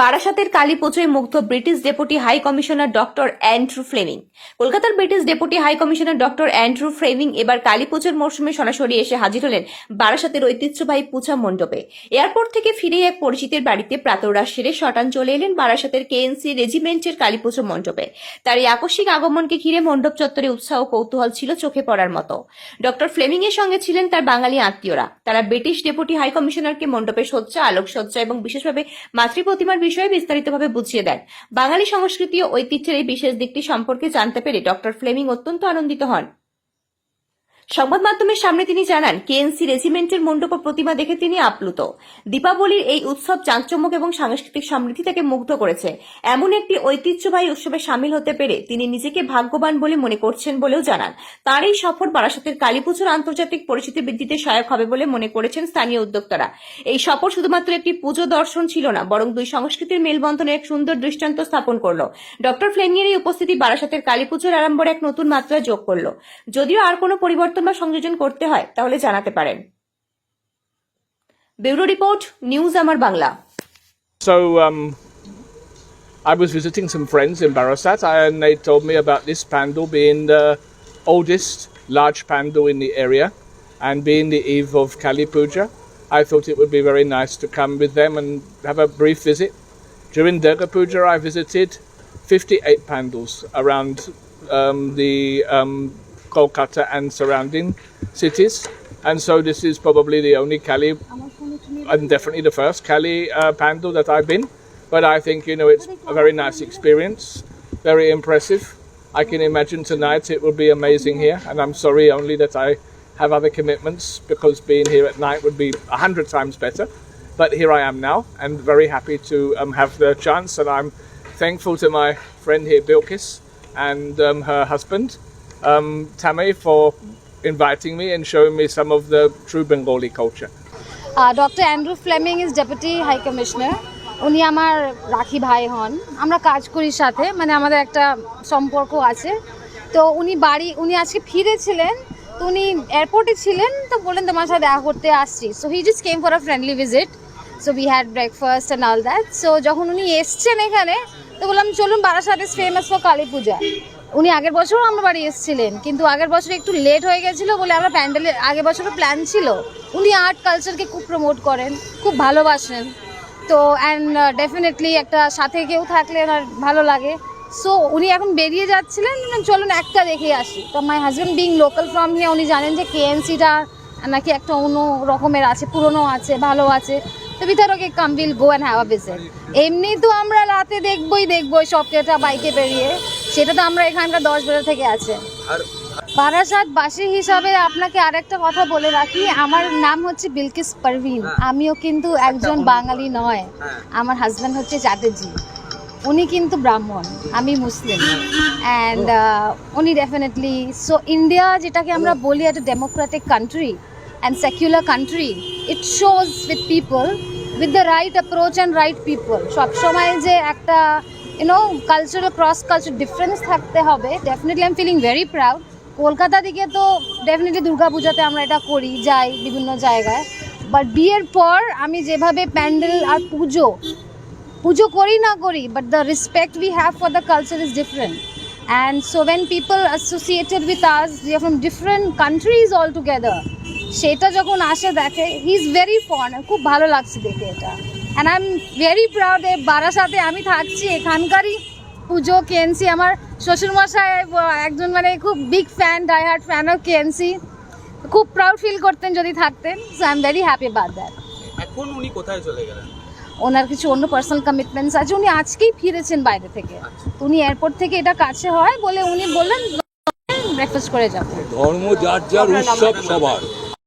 বারাসাতের কালী পুজোয় মুগ্ধ British deputy high commissioner doctor Andrew Fleming. কলকাতার British deputy high commissioner doctor Andrew Fleming এবার কালী পুজোর মরশুমে সরাসরি এসে হাজির হলেন বারাসাতের ঐতিহ্যবাহী পূজা মণ্ডপে। এয়ারপোর্ট থেকে ফিরে এক পরিচিতের বাড়িতে প্রাতরাশ সেরে শটান চলে এলেন বারাসাতের কেএনসি রেজিমেন্টের কালী পুজো মণ্ডপে। তার এই আকস্মিক আগমনকে ঘিরে মণ্ডপ চত্বরে উৎসাহ কৌতূহল ছিল চোখে পড়ার মতো। ডক্টর ফ্লেমিং এর সঙ্গে ছিলেন তার বাঙালি আত্মীয়রা। তারা ব্রিটিশ ডেপুটি হাই কমিশনারকে মণ্ডপে সজ্জা আলোকসজ্জা এবং বিশেষভাবে মাতৃ প্রতিমার বিষয়ে বিস্তারিতভাবে বুঝিয়ে দেন। বাঙালি সংস্কৃতি ও ঐতিহ্যের এই বিশেষ দিকটি সম্পর্কে জানতে পেরে ডক্টর ফ্লেমিং অত্যন্ত আনন্দিত হন। সংবাদ মাধ্যমের সামনে তিনি জানান, কেএনসি রেজিমেন্টের মণ্ডপ প্রতিমা দেখে তিনি আপ্লুত। দীপাবলির এই উৎসব চাঞ্চম্যক এবং সাংস্কৃতিক সমৃদ্ধি তাকে মুগ্ধ করেছে। এমন একটি ঐতিহ্যবাহী উৎসবে সামিল হতে পেরে তিনি নিজেকে ভাগ্যবান বলে মনে করছেন বলেও জানান। তার এই সফর বারাসাতের কালীপুজোর আন্তর্জাতিক পরিচিতি বৃদ্ধিতে সহায়ক হবে বলে মনে করেছেন স্থানীয় উদ্যোক্তারা। এই সফর শুধুমাত্র একটি পুজো দর্শন ছিল না, বরং দুই সংস্কৃতির মেলবন্ধনে এক সুন্দর দৃষ্টান্ত স্থাপন করল। ডক্টর ফ্লেমিংয়ের এই উপস্থিতি বারাসাতের কালীপুজোর আড়ম্বরে এক নতুন মাত্রা যোগ করল। যদিও আর কোনো পরিবর্তন বা সংযোজন করতে হয় তাহলে জানাতে পারেন bureau report news Amar Bangla So um, I was visiting some friends in Barasat, and they told me about this pandal being the oldest large pandal in the area, and being the eve of Kali Puja. I thought it would be very nice to come with them and have a brief visit. During Durga Puja, I visited 58 pandals around um, the um, Kolkata and surrounding cities, and so this is probably the only Kali and definitely the first Cali uh, that I've been. But I think you know it's a very nice experience, very impressive. I can imagine tonight it will be amazing here, and I'm sorry only that I have other commitments because being here at night would be a hundred times better. But here I am now, and very happy to um, have the chance, and I'm thankful to my friend here, Bilkis, and um, her husband, um, Tame, for inviting me and showing me some of the true Bengali culture. Doctor Andrew Fleming is deputy high commissioner উনি আমার রাখি ভাই হন। আমরা কাজ করি সাথে মানে আমাদের একটা সম্পর্ক আছে। তো উনি বাড়ি উনি আজকে ফিরেছিলেন তো উনি এয়ারপোর্টে ছিলেন তো বললেন তোমার সাথে দেখা করতে আসছি। So he just came for a friendly visit so we had breakfast and all that so যখন উনি এসছেন এখানে তো বললাম চলুন Barasat is famous for Kali Puja উনি আগের বছরও আমার বাড়ি এসেছিলেন, কিন্তু আগের বছর একটু লেট হয়ে গেছিল বলে আমরা প্যান্ডেলের আগের বছরও প্ল্যান ছিল। উনি আর্ট কালচারকে খুব প্রমোট করেন, খুব ভালোবাসেন। তো অ্যান্ড ডেফিনেটলি একটা সাথে কেউ থাকলে ওনার ভালো লাগে। সো উনি এখন বেরিয়ে যাচ্ছিলেন, চলুন একটা দেখে আসি। তো my husband being local from here উনি জানেন যে কেএনসিটা নাকি একটা অন্য রকমের আছে, পুরনো আছে, ভালো আছে। তো ভিতর okay come will go and have a visit এমনি তো আমরা রাতে দেখবই দেখবই সব কেটা বাইকে বেরিয়ে। সেটা তো আমরা এখানকার দশ বেলা থেকে আছে। বারাসাত বাসী হিসাবে আপনাকে আরেকটা কথা বলে রাখি আমার নাম হচ্ছে বিলকিস পারভিন। আমিও কিন্তু একজন বাঙালি নয়। আমার হাজব্যান্ড হচ্ছে চ্যাটার্জি উনি কিন্তু ব্রাহ্মণ আমি মুসলিম। অ্যান্ড উনি ডেফিনেটলি সো ইন্ডিয়া যেটাকে আমরা বলি একটা democratic country and secular country it shows with people with the right approach and right people সবসময় যে একটা you know cultural cross culture difference থাকতে হবে definitely I am feeling very proud Kolkata দিকে তো ডেফিনেটলি দুর্গাপূজাতে আমরা এটা করি, যাই বিভিন্ন জায়গায়। বাট বিয়ের পর আমি যেভাবে প্যান্ডেল আর পুজো পুজো করি না করি but the respect we have for the culture is different and so when people associated with us from different countries all together সেটা যখন আসে দেখে হি ইজ ভেরি ফন খুব ভালো লাগছে দেখে এটা। And I am very proud এ বারাসাতে আমি থাকছি এখানকারই পুজো কেএনসি আমার শ্বশুরমশাই একজন মানে খুব big fan die hard fan of KNC খুব প্রাউড ফিল করতেন যদি থাকতেন so I am very happy but that এখন উনি কোথায় চলে গেলেন? ওনার কিছু অন্য পার্সোনাল কমিটমেন্টস আছে উনি আজকেই ফিরেছেন বাইরে থেকে। তো উনি এয়ারপোর্ট থেকে এটা কাছে হয় বলে উনি বললেন ব্রেকফাস্ট করে যাব ধর্ম যার যার উৎসব সবার।